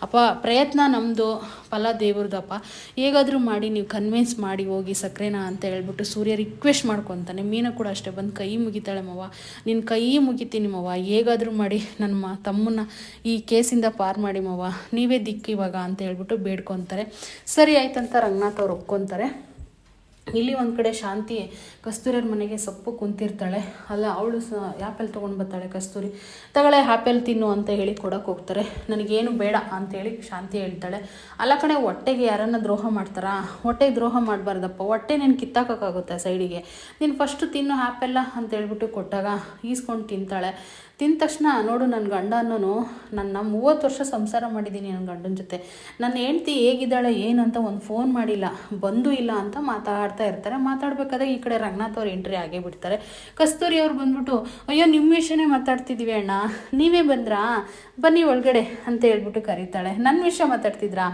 ಅಪ್ಪ, ಪ್ರಯತ್ನ ನಮ್ಮದು ಫಲ ದೇವ್ರದಪ್ಪ. ಹೇಗಾದರೂ ಮಾಡಿ, ನೀವು ಕನ್ವಿನ್ಸ್ ಮಾಡಿ ಹೋಗಿ ಸಕ್ಕರೆನ ಅಂತ ಹೇಳ್ಬಿಟ್ಟು ಸೂರ್ಯ ರಿಕ್ವೆಸ್ಟ್ ಮಾಡ್ಕೊತಾನೆ. ಮೀನ ಕೂಡ ಅಷ್ಟೇ ಬಂದು ಕೈ ಮುಗಿತಾಳೆ, ಮವ ನಿನ್ನ ಕೈ ಮುಗಿತೀನಿ ಮವ. ಹೇಗಾದರೂ ಮಾಡಿ, ನನ್ನ ಮಾ, ತಮ್ಮನ್ನ ಈ ಕೇಸಿಂದ ಪಾರು ಮಾಡಿ ಮವ, ನೀವೇ ದಿಕ್ಕು ಇವಾಗ ಅಂತ ಹೇಳ್ಬಿಟ್ಟು ಬೇಡ್ಕೊತಾರೆ. ಸರಿ ಆಯ್ತಂತ ರಂಗನಾಥ್ ಅವ್ರು ಒಪ್ಕೊತಾರೆ. ಇಲ್ಲಿ ಒಂದು ಕಡೆ ಶಾಂತಿ, ಕಸ್ತೂರಿಯವ್ರ ಮನೆಗೆ ಸೊಪ್ಪು ಕುಂತಿರ್ತಾಳೆ. ಅಲ್ಲ, ಅವಳು ಸಹ ಆ್ಯಪಲ್ ತೊಗೊಂಡು ಬರ್ತಾಳೆ ಕಸ್ತೂರಿ. ತಗೊಳ್ಳೆ ಆ್ಯಪಲ್ ತಿನ್ನು ಅಂತ ಹೇಳಿ ಕೊಡೋಕೆ ಹೋಗ್ತಾರೆ. ನನಗೇನು ಬೇಡ ಅಂತೇಳಿ ಶಾಂತಿ ಹೇಳ್ತಾಳೆ. ಅಲ್ಲ ಕಡೆ ಹೊಟ್ಟೆಗೆ ಯಾರನ್ನ ದ್ರೋಹ ಮಾಡ್ತಾರಾ? ಹೊಟ್ಟೆಗೆ ದ್ರೋಹ ಮಾಡಬಾರ್ದಪ್ಪ. ಹೊಟ್ಟೆ ನೀನು ಕಿತ್ತಾಕೋಕ್ಕಾಗುತ್ತೆ ಸೈಡಿಗೆ ನೀನು ಫಸ್ಟು ತಿನ್ನು ಆ್ಯಪೆಲ್ಲ ಅಂತ ಹೇಳ್ಬಿಟ್ಟು ಕೊಟ್ಟಾಗ ಈಸ್ಕೊಂಡು ತಿಂತಾಳೆ. ತಿಂದ ತಕ್ಷಣ, ನೋಡು ನನ್ನ ಗಂಡ ಅನ್ನೋನು ನನ್ನ ಮೂವತ್ತು ವರ್ಷ ಸಂಸಾರ ಮಾಡಿದ್ದೀನಿ ನನ್ನ ಗಂಡನ ಜೊತೆ. ನನ್ನ ಹೆಂಡ್ತಿ ಹೇಗಿದ್ದಾಳೆ, ಏನು ಅಂತ ಒಂದು ಫೋನ್ ಮಾಡಿಲ್ಲ, ಬಂದು ಇಲ್ಲ ಅಂತ ಮಾತಾಡ್ತಾ ಇರ್ತಾರೆ. ಮಾತಾಡ್ಬೇಕಾದ್ರೆ ಈ ಕಡೆ ರಂಗನಾಥ್ ಅವ್ರು ಎಂಟ್ರಿ ಆಗೇ ಬಿಡ್ತಾರೆ. ಕಸ್ತೂರಿ ಅವ್ರು ಬಂದ್ಬಿಟ್ಟು, ಅಯ್ಯೋ ನಿಮ್ಮ ವಿಷಯನೇ ಮಾತಾಡ್ತಿದ್ದೀವಿ ಅಣ್ಣ. ನೀವೇ ಬಂದ್ರಾ? ಬನ್ನಿ ಒಳಗಡೆ, ಅಂತ ಹೇಳ್ಬಿಟ್ಟು ಕರೀತಾಳೆ. ನನ್ನ ವಿಷಯ ಮಾತಾಡ್ತಿದ್ರಾ?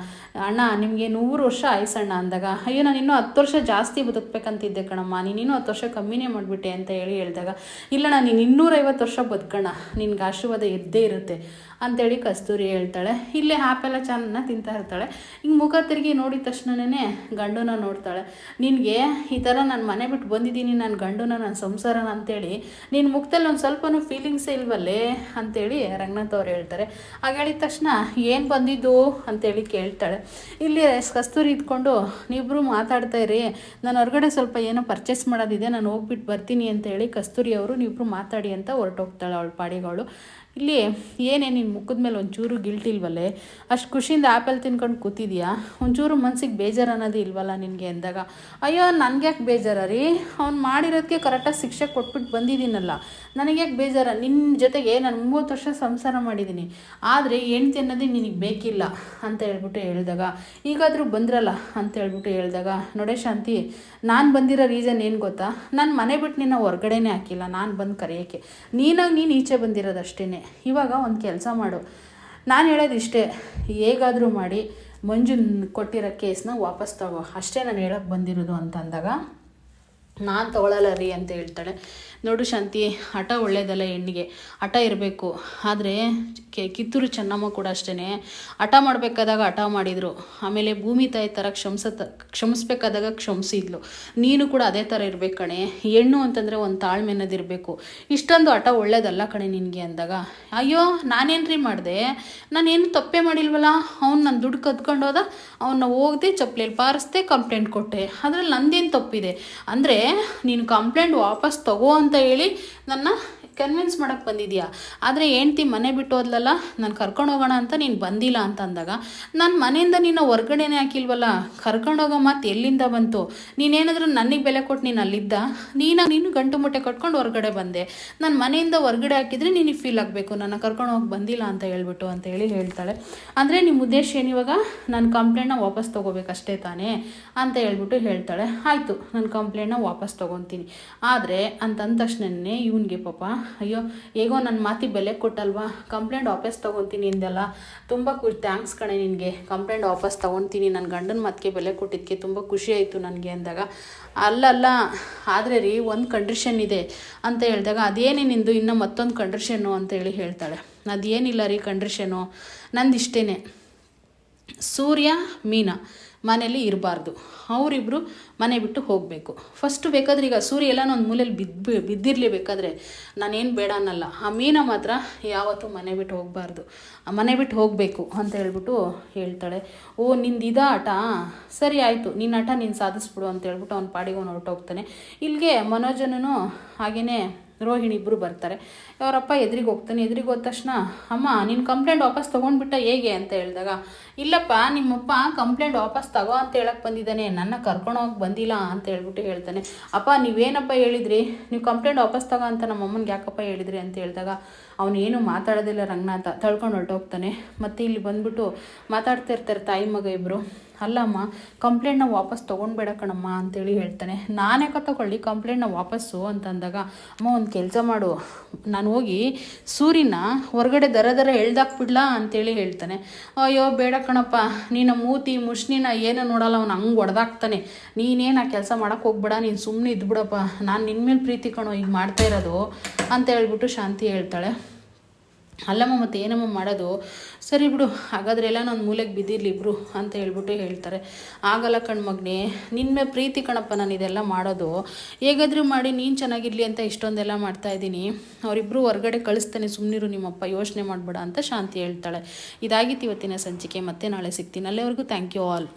ಅಣ್ಣ, ನಿಮಗೆ ನೂರು ವರ್ಷ ಆಯ್ಸಣ್ಣ ಅಂದಾಗ, ಅಯ್ಯೋ, ನಾನು ಇನ್ನೂ ಹತ್ತು ವರ್ಷ ಜಾಸ್ತಿ ಬದುಕಬೇಕಂತಿದ್ದೆ ಕಣಮ್ಮ. ನೀನು ಇನ್ನೂ ಹತ್ತು ವರ್ಷ ಕಮ್ಮಿನೇ ಮಾಡಿಬಿಟ್ಟೆ, ಅಂತ ಹೇಳಿ ಹೇಳಿದಾಗ, ಇಲ್ಲಣ್ಣ, ನೀನು ಇನ್ನೂರೈವತ್ತು ವರ್ಷ ಬದುಕಣ ನಿನ್ಗೆ ಆಶೀರ್ವಾದ ಇದ್ದೇ ಇರುತ್ತೆ. ಅಂತೇಳಿ ಕಸ್ತೂರಿ ಹೇಳ್ತಾಳೆ. ಇಲ್ಲೇ ಹ್ಯಾಪೆಲ್ಲ ಚೆನ್ನಾಗಿ ತಿಂತಾ ಇರ್ತಾಳೆ. ಹಿಂಗೆ ಮುಖ ತಿರುಗಿ ನೋಡಿದ ತಕ್ಷಣನೇ ಗಂಡನ ನೋಡ್ತಾಳೆ. ನಿನಗೆ ಈ ಥರ ನಾನು ಮನೆ ಬಿಟ್ಟು ಬಂದಿದ್ದೀನಿ ನನ್ನ ಗಂಡನ ನನ್ನ ಸಂಸಾರನ ಅಂತೇಳಿ ನಿನ್ನ ಮುಖದಲ್ಲಿ ಒಂದು ಸ್ವಲ್ಪನೂ ಫೀಲಿಂಗ್ಸೇ ಇಲ್ವಲ್ಲೇ ಅಂತೇಳಿ ರಂಗನಾಥ್ ಅವ್ರು ಹೇಳ್ತಾರೆ. ಆಗ ಹೇಳಿದ ತಕ್ಷಣ ಏನು ಬಂದಿದ್ದು ಅಂತೇಳಿ ಕೇಳ್ತಾಳೆ. ಇಲ್ಲಿ ಕಸ್ತೂರಿ ಇದ್ಕೊಂಡು ನೀವಿಬ್ರು ಮಾತಾಡ್ತಾ ಇರಿ. ನಾನು ಹೊರಗಡೆ ಸ್ವಲ್ಪ ಏನೋ ಪರ್ಚೇಸ್ ಮಾಡೋದಿದೆ, ನಾನು ಹೋಗ್ಬಿಟ್ಟು ಬರ್ತೀನಿ ಅಂತೇಳಿ ಕಸ್ತೂರಿ ಅವರು ನೀವಿಬ್ರು ಮಾತಾಡಿ ಅಂತ ಹೊರಟೋಗ್ತಾಳೆ ಅವಳ ಪಾಡಿಗಳು. ಇಲ್ಲಿ ಏನೇ ನಿನ್ನ ಮುಖದ ಮೇಲೆ ಒಂಚೂರು ಗಿಲ್ಟ್ ಇಲ್ವಲ್ಲೇ? ಅಷ್ಟು ಖುಷಿಯಿಂದ ಆ್ಯಪಲ್ ತಿನ್ಕೊಂಡು ಕೂತಿದ್ಯಾ? ಒಂಚೂರು ಮನ್ಸಿಗೆ ಬೇಜಾರು ಅನ್ನೋದು ಇಲ್ವಲ್ಲ ನಿನಗೆ ಅಂದಾಗ ಅಯ್ಯೋ ನನಗೆ ಯಾಕೆ ಬೇಜಾರ ರೀ? ಅವ್ನು ಮಾಡಿರೋದಕ್ಕೆ ಕರೆಕ್ಟಾಗಿ ಶಿಕ್ಷೆ ಕೊಟ್ಬಿಟ್ಟು ಬಂದಿದ್ದೀನಲ್ಲ. ನನಗೆ ಯಾಕೆ ಬೇಜಾರ? ನಿನ್ನ ಜೊತೆಗೆ ನಾನು ಮೂವತ್ತು ವರ್ಷ ಸಂಸಾರ ಮಾಡಿದ್ದೀನಿ. ಆದರೆ ಹೆಣ್ತಿ ಅನ್ನೋದೇ ನಿನಗೆ ಬೇಕಿಲ್ಲ ಅಂತ ಹೇಳ್ಬಿಟ್ಟು ಹೇಳಿದಾಗ, ಈಗಾದರೂ ಬಂದ್ರಲ್ಲ? ಅಂತ ಹೇಳ್ಬಿಟ್ಟು ಹೇಳಿದಾಗ, ನೋಡೇ ಶಾಂತಿ, ನಾನು ಬಂದಿರೋ ರೀಸನ್ ಏನು ಗೊತ್ತಾ? ನಾನು ಮನೆ ಬಿಟ್ಟು ನಿನ್ನ ಹೊರ್ಗಡೆನೇ ಹಾಕಿಲ್ಲ. ನಾನು ಬಂದು ಕರೆಯೋಕ್ಕೆ. ನೀನಾಗಿ ನೀನು ಈಚೆ ಬಂದಿರೋದು ಅಷ್ಟೇ ಇವಾಗ ಒಂದು ಕೆಲಸ ಮಾಡು. ನಾನು ಹೇಳೋದು ಇಷ್ಟೇ, ಹೇಗಾದರೂ ಮಾಡಿ ಮಂಜುನ್ ಕೊಟ್ಟಿರೋ ಕೇಸ್ನ ವಾಪಸ್ ತಗೋ. ಅಷ್ಟೇ ನಾನು ಹೇಳೋಕ್ಕೆ ಬಂದಿರೋದು ಅಂತ ಅಂದಾಗ ನಾನು ತೊಗೊಳಲ್ಲ ರೀ ಅಂತ ಹೇಳ್ತಾಳೆ. ನೋಡು ಶಾಂತಿ, ಹಠ ಒಳ್ಳೇದಲ್ಲ ಹೆಣ್ಣಿಗೆ. ಹಠ ಇರಬೇಕು. ಆದರೆ ಕಿತ್ತೂರು ಚೆನ್ನಮ್ಮ ಕೂಡ ಅಷ್ಟೇ ಹಠ ಮಾಡಬೇಕಾದಾಗ ಹಠ ಮಾಡಿದರು. ಆಮೇಲೆ ಭೂಮಿ ತಾಯಿ ಥರ ಕ್ಷಮಿಸ, ಕ್ಷಮಿಸ್ಬೇಕಾದಾಗ ಕ್ಷಮಿಸಿದ್ಲು. ನೀನು ಕೂಡ ಅದೇ ಥರ ಇರಬೇಕು ಕಣೆ. ಹೆಣ್ಣು ಅಂತಂದರೆ ಒಂದು ತಾಳ್ಮೆ ಅನ್ನೋದಿರಬೇಕು ಇಷ್ಟೊಂದು ಹಠ ಒಳ್ಳೇದಲ್ಲ ಕಣೆ ನಿನಗೆ ಅಂದಾಗ. ಅಯ್ಯೋ, ನಾನೇನ್ರಿ ಮಾಡಿದೆ? ನಾನೇನು ತಪ್ಪೇ ಮಾಡಿಲ್ವಲ್ಲ? ಅವ್ನು ನನ್ನ ದುಡ್ಡು ಕದ್ಕೊಂಡೋದ ಅವನ್ನ ಹೋಗದೆ ಚಪ್ಪಲಿಯಲ್ಲಿ ಪಾರಿಸ್ದೆ ಕಂಪ್ಲೇಂಟ್ ಕೊಟ್ಟೆ. ಅದ್ರಲ್ಲಿ ನಂದೇನು ತಪ್ಪಿದೆ? ಅಂದರೆ ನೀನು ಕಂಪ್ಲೇಂಟ್ ವಾಪಸ್ ತಗೋ ಅಂತ ಹೇಳಿ ನನ್ನ ಕನ್ವಿನ್ಸ್ ಮಾಡೋಕ್ಕೆ ಬಂದಿದ್ಯಾ? ಆದರೆ ಹೆಂಡ್ತಿ ಮನೆ ಬಿಟ್ಟು ಹೋದ್ಲಲ್ಲ, ನಾನು ಕರ್ಕೊಂಡು ಹೋಗೋಣ ಅಂತ ನೀನು ಬಂದಿಲ್ಲ ಅಂತ ಅಂದಾಗ ನನ್ನ ಮನೆಯಿಂದ ನೀನು ಹೊರ್ಗಡೆನೇ ಹಾಕಿಲ್ವಲ್ಲ, ಕರ್ಕೊಂಡು ಹೋಗೋ ಮಾತು ಎಲ್ಲಿಂದ ಬಂತು? ನೀನೇನಾದರೂ ನನಗೆ ಬೆಲೆ ಕೊಟ್ಟು ನೀನು ಅಲ್ಲಿದ್ದ? ನೀನು ನೀನು ಗಂಟು ಮುಟ್ಟೆ ಕಟ್ಕೊಂಡು ಹೊರಗಡೆ ಬಂದೆ. ನಾನು ಮನೆಯಿಂದ ಹೊರಗಡೆ ಹಾಕಿದರೆ ನಿನಗೆ ಫೀಲ್ ಆಗಬೇಕು, ನನ್ನ ಕರ್ಕೊಂಡು ಹೋಗಿ ಬಂದಿಲ್ಲ ಅಂತ ಹೇಳ್ಬಿಟ್ಟು ಅಂತ ಹೇಳಿ ಹೇಳ್ತಾಳೆ. ಅಂದರೆ ನಿಮ್ಮ ಉದ್ದೇಶ ಏನಿವಾಗ ನಾನು ಕಂಪ್ಲೇಂಟ್ನ ವಾಪಸ್ ತೊಗೋಬೇಕಷ್ಟೇ ತಾನೇ ಅಂತ ಹೇಳ್ಬಿಟ್ಟು ಹೇಳ್ತಾಳೆ. ಆಯಿತು, ನಾನು ಕಂಪ್ಲೇಂಟ್ನ ವಾಪಸ್ ತೊಗೊತೀನಿ. ಆದರೆ ಅಂತಂದ ತಕ್ಷಣನೇ ಇವನಿಗೆ ಪಾಪ ಅಯ್ಯೋ, ಹೇಗೋ ನನ್ನ ಮಾತಿ ಬೆಲೆ ಕೊಟ್ಟಲ್ವಾ? ಕಂಪ್ಲೇಂಟ್ ವಾಪಸ್ ತೊಗೊತೀನಿ ಇಂದೆಲ್ಲ ತುಂಬ ಕು ಥ್ಯಾಂಕ್ಸ್ ಕಣೆ ನಿನಗೆ. ಕಂಪ್ಲೇಂಟ್ ವಾಪಸ್ ತೊಗೊತೀನಿ ನನ್ನ ಗಂಡನ ಮಾತಿಗೆ ಬೆಲೆ ಕೊಟ್ಟಿದ್ದಕ್ಕೆ ತುಂಬ ಖುಷಿ ಆಯಿತು ನನಗೆ ಅಂದಾಗ. ಅಲ್ಲಲ್ಲ, ಆದರೆ ರೀ ಒಂದು ಕಂಡೀಷನ್ ಇದೆ ಅಂತ ಹೇಳಿದಾಗ ಅದೇನೇ ನಿಂದು ಇನ್ನು ಮತ್ತೊಂದು ಕಂಡೀಷನ್ನು ಅಂತೇಳಿ ಹೇಳ್ತಾಳೆ. ಅದೇನಿಲ್ಲ ರೀ ಕಂಡೀಷನು ನಂದು ಇಷ್ಟೇ ಸೂರ್ಯ, ಮೀನಾ. ಮನೇಲಿ ಇರಬಾರ್ದು. ಅವರಿಬ್ಬರು ಮನೆ ಬಿಟ್ಟು ಹೋಗಬೇಕು. ಫಸ್ಟು ಬೇಕಾದ್ರೆ ಈಗ ಸೂರ್ಯ ಎಲ್ಲ ಒಂದು ಮೂಲೆಯಲ್ಲಿ ಬಿದ್ದು ಬಿದ್ದಿರಲಿ ಬೇಕಾದ್ರೆ ನಾನೇನು ಬೇಡ ಅನ್ನಲ್ಲ. ಆ ಮೀನ ಮಾತ್ರ ಯಾವತ್ತೂ ಮನೆ ಬಿಟ್ಟು ಹೋಗಬಾರ್ದು. ಮನೆ ಬಿಟ್ಟು ಹೋಗಬೇಕು ಅಂತ ಹೇಳ್ಬಿಟ್ಟು ಹೇಳ್ತಾಳೆ. ಓ, ನಿಂದು ಇದ ಆಟ? ಸರಿ ಆಯಿತು ನಿನ್ನ ಆಟ ನೀನು ಸಾಧಿಸ್ಬಿಡು ಅಂತ ಹೇಳ್ಬಿಟ್ಟು ಅವ್ನ ಪಾಡಿಗೆ ಅವ್ನು ಹೊರಟೋಗ್ತಾನೆ. ಇಲ್ಲಿಗೆ ಮನೋಜನೂ ಹಾಗೆಯೇ ರೋಹಿಣಿ ಇಬ್ಬರು ಬರ್ತಾರೆ. ಅವರಪ್ಪ ಎದುರಿಗೆ ಹೋಗ್ತಾನೆ. ಎದುರಿಗೆ ಹೋದ ತಕ್ಷಣ, ಅಮ್ಮ ನಿನ್ನ ಕಂಪ್ಲೇಂಟ್ ವಾಪಸ್ ತೊಗೊಂಡ್ಬಿಟ್ಟ ಹೇಗೆ? ಅಂತ ಹೇಳಿದಾಗ ಇಲ್ಲಪ್ಪ, ನಿಮ್ಮಪ್ಪ ಕಂಪ್ಲೇಂಟ್ ವಾಪಸ್ ತಗೋ ಅಂತ ಹೇಳಕ್ಕೆ ಬಂದಿದ್ದಾನೆ. ನನ್ನ ಕರ್ಕೊಂಡು ಹೋಗಕ್ ಬಂದಿಲ್ಲ ಅಂತ ಹೇಳ್ಬಿಟ್ಟು ಹೇಳ್ತಾನೆ. ಅಪ್ಪ, ನೀವೇನಪ್ಪ ಹೇಳಿದ್ರಿ? ನೀವು ಕಂಪ್ಲೇಂಟ್ ವಾಪಸ್ ತಗೋ ಅಂತ ನಮ್ಮ ಅಮ್ಮನಿಗೆ ಯಾಕಪ್ಪ ಹೇಳಿದ್ರಿ ಅಂತ ಹೇಳಿದಾಗ ಅವನೇನು ಮಾತಾಡೋದಿಲ್ಲ ರಂಗನಾಥ. ತಳ್ಕೊಂಡು ಹೊರಟೋಗ್ತಾನೆ. ಮತ್ತು ಇಲ್ಲಿ ಬಂದ್ಬಿಟ್ಟು ಮಾತಾಡ್ತಾ ಇರ್ತಾರೆ ತಾಯಿ ಮಗ ಇಬ್ಬರು ಅಲ್ಲಮ್ಮ ಕಂಪ್ಲೇಂಟ್ನ ವಾಪಸ್ ತೊಗೊಂಡ್ಬೇಡ ಕಣಮ್ಮ ಅಂತೇಳಿ ಹೇಳ್ತಾನೆ. ನಾನ್ಯಾಕೆ ತಗೊಳ್ಳಿ ಕಂಪ್ಲೇಂಟ್ನ ವಾಪಸ್ಸು ಅಂತಂದಾಗ, ಅಮ್ಮ, ಒಂದು ಕೆಲಸ ಮಾಡು. ನಾನು ಹೋಗಿ ಸೂರಿನ ಹೊರಗಡೆ ದರ ದರ ಎಳ್ದಾಕ್ಬಿಡ್ಲಾ? ಅಂತೇಳಿ ಹೇಳ್ತಾನೆ. ಅಯ್ಯೋ, ಬೇಡ ಕಣಪ್ಪ ನೀನು ಮೂತಿ ಮುಷ್ಣಿನ ಏನು ನೋಡಲ್ಲ, ಅವ್ನು ಹಂಗೆ ಹೊಡೆದಾಕ್ತಾನೆ ನೀನೇನು ಆ ಕೆಲಸ ಮಾಡೋಕೆ ಹೋಗ್ಬೇಡ, ನೀನು ಸುಮ್ಮನೆ ಇದ್ಬಿಡಪ್ಪ. ನಾನು ನಿನ್ನ ಮೇಲೆ ಪ್ರೀತಿ ಕಣೋ ಈಗ ಮಾಡ್ತಾ ಇರೋದು ಅಂತ ಹೇಳ್ಬಿಟ್ಟು ಶಾಂತಿ ಹೇಳ್ತಾಳೆ. ಅಲ್ಲಮ್ಮ, ಮತ್ತೆ ಏನಮ್ಮ ಮಾಡೋದು? ಸರಿ ಬಿಡು, ಹಾಗಾದ್ರೆ ಎಲ್ಲ ನಾನು ಮೂಲೆಗೆ ಬಿದ್ದಿರಲಿ ಇಬ್ರು ಅಂತ ಹೇಳ್ಬಿಟ್ಟು ಹೇಳ್ತಾರೆ. ಆಗಲ್ಲ ಕಣ್ಮಗ್ನೆ ನಿನ್ನ ಪ್ರೀತಿ ಕಣಪ್ಪ ನಾನು ಇದೆಲ್ಲ ಮಾಡೋದು. ಹೇಗಾದರೂ ಮಾಡಿ, ನೀನು ಚೆನ್ನಾಗಿರಲಿ ಅಂತ ಇಷ್ಟೊಂದೆಲ್ಲ ಮಾಡ್ತಾ ಇದ್ದೀನಿ. ಅವರಿಬ್ಬರು ಹೊರಗಡೆ ಕಳಿಸ್ತಾನೆ ಸುಮ್ಮನಿರು ನಿಮ್ಮಪ್ಪ, ಯೋಚನೆ ಮಾಡಬೇಡ ಅಂತ ಶಾಂತಿ ಹೇಳ್ತಾಳೆ. ಇದಾಗಿತ್ತು ಇವತ್ತಿನ ಸಂಚಿಕೆ, ಮತ್ತೆ ನಾಳೆ ಸಿಗ್ತೀನಿ. ಅಲ್ಲಿವರೆಗೂ ಥ್ಯಾಂಕ್ ಯು ಆಲ್